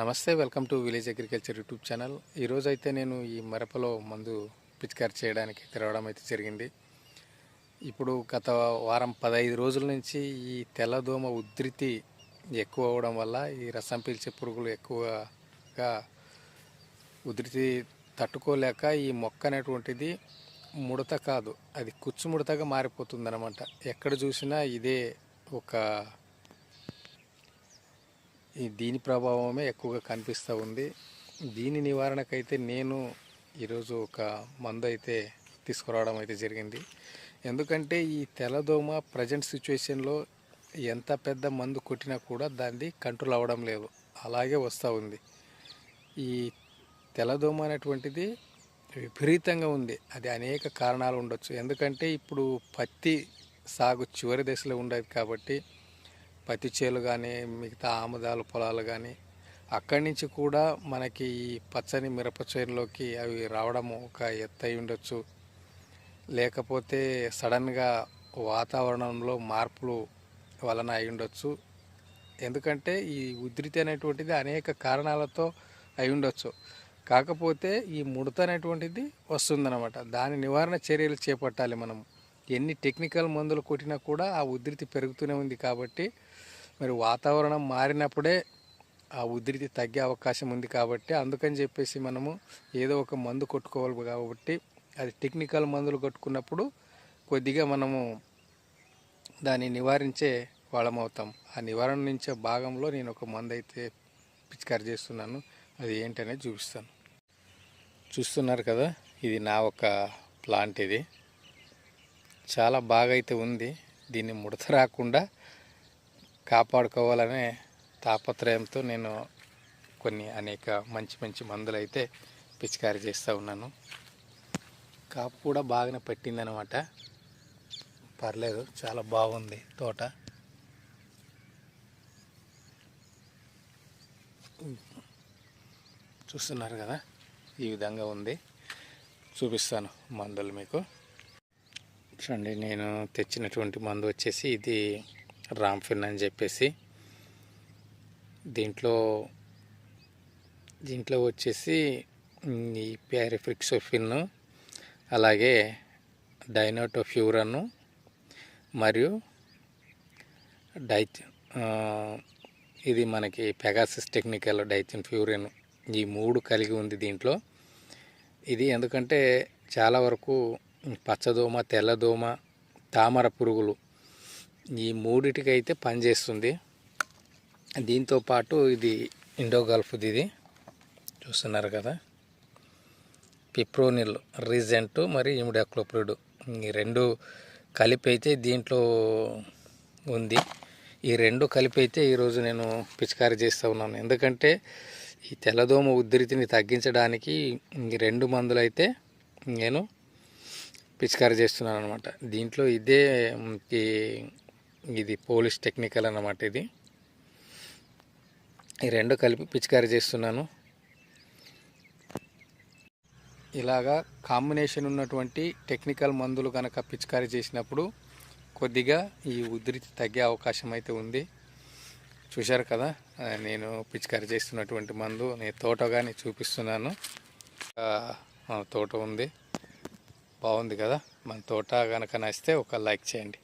నమస్తే welcome to village agriculture YouTube channel. ఈరోజు అయితే నేను ఈ మరపలో మందు పిచికారి చేయడానికి తిరగడం అయితే జరిగింది. ఇప్పుడు గత వారం పదహైదు రోజుల నుంచి ఈ తెల్లదోమ ఉధృతి ఎక్కువ అవడం వల్ల ఈ రసం పీల్చే పురుగులు ఎక్కువగా ఉధృతి తట్టుకోలేక ఈ మొక్క అనేటువంటిది ముడత కాదు అది కుచ్చు ముడతగా మారిపోతుంది అనమాట ఎక్కడ చూసినా ఇదే ఒక దీని ప్రభావమే ఎక్కువగా కనిపిస్తూ ఉంది. దీని నివారణకైతే నేను ఈరోజు ఒక మందు అయితే తీసుకురావడం అయితే జరిగింది. ఎందుకంటే ఈ తెల్లదోమ ప్రజెంట్ సిచ్యువేషన్లో ఎంత పెద్ద మందు కొట్టినా కూడా దాన్ని కంట్రోల్ అవ్వడం లేదు. అలాగే వస్తూ ఉంది. ఈ తెల్లదోమ అనేటువంటిది విపరీతంగా ఉంది. అది అనేక కారణాలు ఉండొచ్చు. ఎందుకంటే ఇప్పుడు పత్తి సాగు చివరి దశలో ఉండేది కాబట్టి పత్తి చేలు కానీ మిగతా ఆముదాలు పొలాలు కానీ అక్కడి నుంచి కూడా మనకి ఈ పచ్చని మిరప చేనులోకి అవి రావడం ఒక ఎత్తు ఉండొచ్చు. లేకపోతే సడన్గా వాతావరణంలో మార్పులు వలన అయి ఉండొచ్చు. ఎందుకంటే ఈ ఉధృతి అనేటువంటిది అనేక కారణాలతో అయి ఉండొచ్చు. కాకపోతే ఈ ముడత అనేటువంటిది వస్తుందన్నమాట. దాని నివారణ చర్యలు చేపట్టాలి మనం. ఎన్ని టెక్నికల్ మందులు కొట్టినా కూడా ఆ ఉధృతి పెరుగుతూనే ఉంది కాబట్టి మరి వాతావరణం మారినప్పుడే ఆ ఉధృతి తగ్గే అవకాశం ఉంది కాబట్టి అందుకని చెప్పేసి మనము ఏదో ఒక మందు కొట్టుకోవాలి కాబట్టి అది టెక్నికల్ మందులు కొట్టుకున్నప్పుడు కొద్దిగా మనము దాన్ని నివారించే వాళ్ళమవుతాం ఆ నివారణ నుంచే భాగంలో నేను ఒక మందు అయితే పిచికారి చేస్తున్నాను. అది ఏంటనేది చూపిస్తాను. చూస్తున్నారు కదా ఇది నా ఒక ప్లాంట్ ఇది. చాలా బాగా అయితే ఉంది. దీన్ని ముడత రాకుండా కాపాడుకోవాలనే తాపత్రయంతో నేను కొన్ని అనేక మంచి మంచి మందులు అయితే పిచికారీ చేస్తూ ఉన్నాను. కాపు కూడా బాగానే పట్టిందనమాట పర్లేదు చాలా బాగుంది తోట. చూస్తున్నారు కదా ఈ విధంగా ఉంది. చూపిస్తాను మందులు మీకు. చూడండి నేను తెచ్చినటువంటి మందు వచ్చేసి ఇది రామ్ఫిన్ అని చెప్పేసి. దీంట్లో దీంట్లో వచ్చేసి ఈ ప్యారిఫ్రిక్సోఫిన్ అలాగే డైనోటోఫ్యూరన్ మరియు డై ఇది మనకి పెగాసిస్ టెక్నికల్ డైచిన్ ఫ్యూరిన్ ఈ మూడు కలిగి ఉంది దీంట్లో. ఇది ఎందుకంటే చాలా వరకు పచ్చదోమ తెల్లదోమ తామర పురుగులు ఈ మూడిటికైతే పనిచేస్తుంది దీంతో పాటు ఇది ఇండో గల్ఫ్ది ఇది చూస్తున్నారు కదా? పిప్రోనిల్ రీజెంట్ మరి ఇమిడాక్లోప్రిడ్ ఈ రెండు కలిపి అయితే దీంట్లో ఉంది. ఈ రెండు కలిపి అయితే ఈరోజు నేను పిచికారీ చేస్తూ ఉన్నాను. ఎందుకంటే ఈ తెల్లదోమ ఉధృతిని తగ్గించడానికి ఈ రెండు మందులు అయితే నేను పిచికారీ చేస్తున్నాను అనమాట దీంట్లో ఇదే ఈ ఇది పోలీస్ టెక్నికల్ అన్నమాట ఇది. ఈ రెండు కలిపి పిచికారీ చేస్తున్నాను. ఇలాగా కాంబినేషన్ ఉన్నటువంటి టెక్నికల్ మందులు కనుక పిచికారీ చేసినప్పుడు కొద్దిగా ఈ ఉధృతి తగ్గే అవకాశం అయితే ఉంది. చూశారు కదా నేను పిచికారీ చేస్తున్నటువంటి మందు నేను తోట కానీ చూపిస్తున్నాను. ఆ, తోట ఉంది. బాగుంది కదా? మన తోట కనుక నచ్చితే ఒక లైక్ చేయండి.